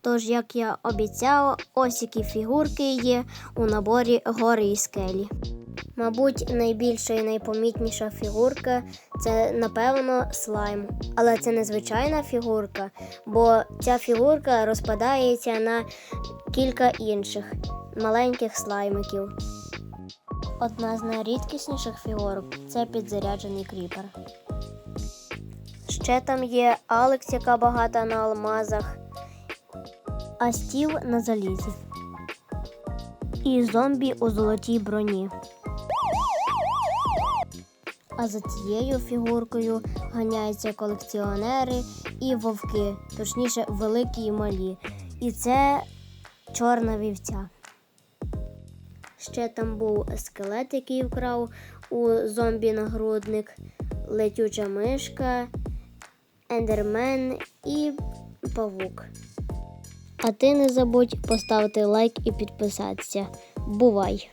Тож, як я обіцяла, ось які фігурки є у наборі гори і скелі. Мабуть, найбільша і найпомітніша фігурка це, напевно, слайм. Але це не звичайна фігурка, бо ця фігурка розпадається на кілька інших маленьких слаймиків. Одна з найрідкісніших фігурок це підзаряджений кріпер. Ще там є Алекс, яка багата на алмазах, а стів на залізі. І зомбі у золотій броні. А за цією фігуркою ганяються колекціонери і вовки, точніше, великі і малі. І це чорна вівця. Ще там був скелет, який вкрав у зомбі нагрудник, летюча мишка, ендермен і павук. А ти не забудь поставити лайк і підписатися. Бувай!